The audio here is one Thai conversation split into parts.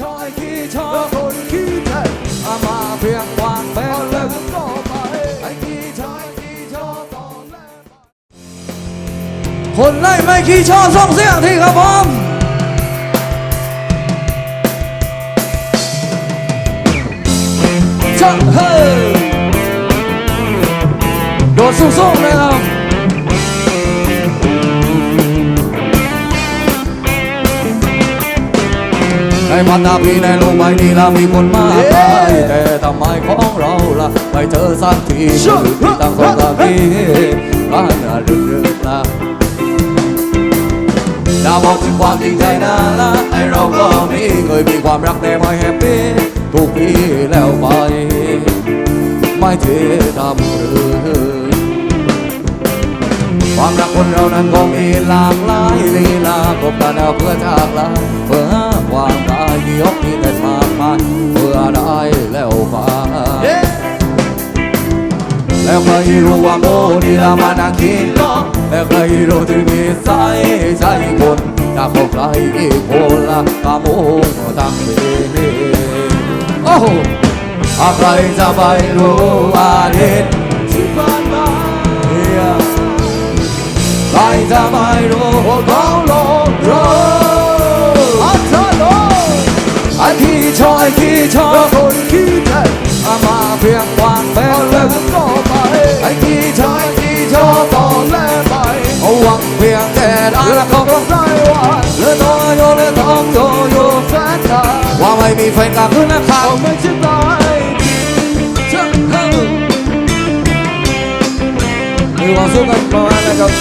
ชอยขี้ชอและคนขี้แทนเอามาเพียงวางแผนแล้แล้วก็ไปไอ้ขี้ชอยขี้ชอตอนแรกคนไล่ไม่ขี้ชอส่งเสียงที่ครับผมจังเฮ้โดดสูงๆเลยครับ ในพันนาพีในโลกใบนี้ละมีคนมากมายแต่ทำไมของเราล่ะไม่เจอสักทีที่ต่างคนต่างมีบ้านน่ะเรื่อยๆละดาวบอกถึงความจริงใจนะละไอเราก็มีเคยมีความรักแต่ไม่แฮปปี้ทุกปีแล้วไป ไม่เททำหรือความรักคนเรานั้นก็มีหลากหลายลีลากบกันเอาเพื่อจากลาเพื่อความกายที่ยกที่แต่มากมายเพื่อได้แล้วฟ้าแล้วใครรู้ว่าโมนี่ละมานั่งคิดล้อแล้วใครรู้ถึงนิสัยใจคนจากพบใครอีกคนละกาโมทั้งเวโอ้โหใครจะไปรู้ว่าเด็ดที่ผ่านมาใครจะไม่รู้พวกเราหลง แค่ได้แล้แล้ววก็ก็ได้ว่าเลือน้อยโยเลือทองโยโยแฟนตาว่าไม่มีแฟนกลับขึ้นนะครัเอาบไม่ใช่ตายช่างเออมีความสุขกันประมาณนะครับ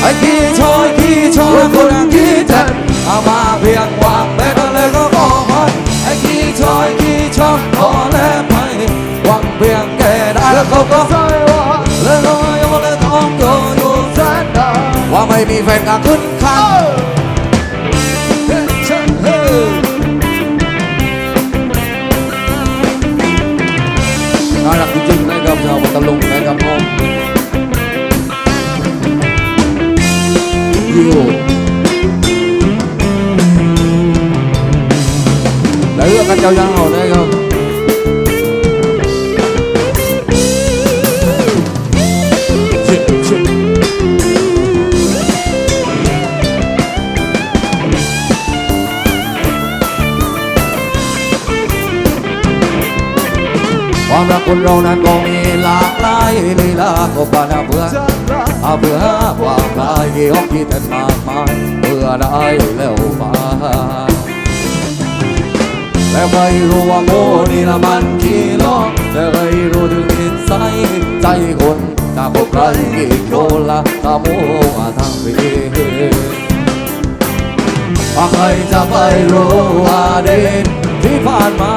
ไอ้ที่ชอยที่ชอบคนที่ ม่มีแฟนก็ขึ้นข้างเฮ้ยช่างเฮ้ยน่ารักจริงๆนะครับชาวปัตตาลุง ความรักคนเรานั้นก็มีหลากหลายลีลาก็ปานเพื่ออาเพื่อความกายที่ออกที่แต่มากมายเพื่อได้แล้วมาแล้วใครรู้ว่าโมนี่ละมันขี้ล้อแต่ใครรู้ถึงนิสัยใจคนจากพวกใครอีกโดนละตาโมว่าทางเพว่าใครจะไปรู้ว่าเด็กที่ผ่านมา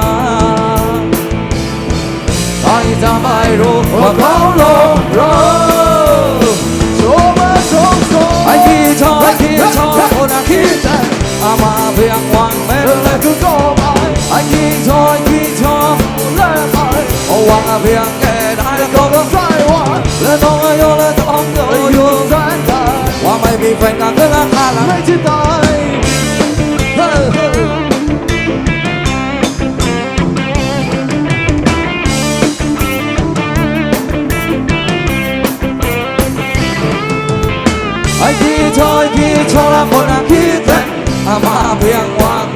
จะไม่รู้ว่าเขาหลงรักโชว์มาโชว์โชว์ไอ้ที่ชอบไอ้ที่ชอบคนอะคิดแต่เอามาเพียงวางแม่นแล้และวก็ก็ไปไอ้ที่ชอบไอ้ที่ชอบแล้วไปเอาวางเพียงแค่ได้แล้วก็ก็ใจว่าและต้องอายุและต้องเกิดอยู่แฟนตาว่าไม่มีแฟนกันก็ราคาละไม่ใช่ตา อ้ที่ชอบคนอะคิดแต่เอามาเพียงวาง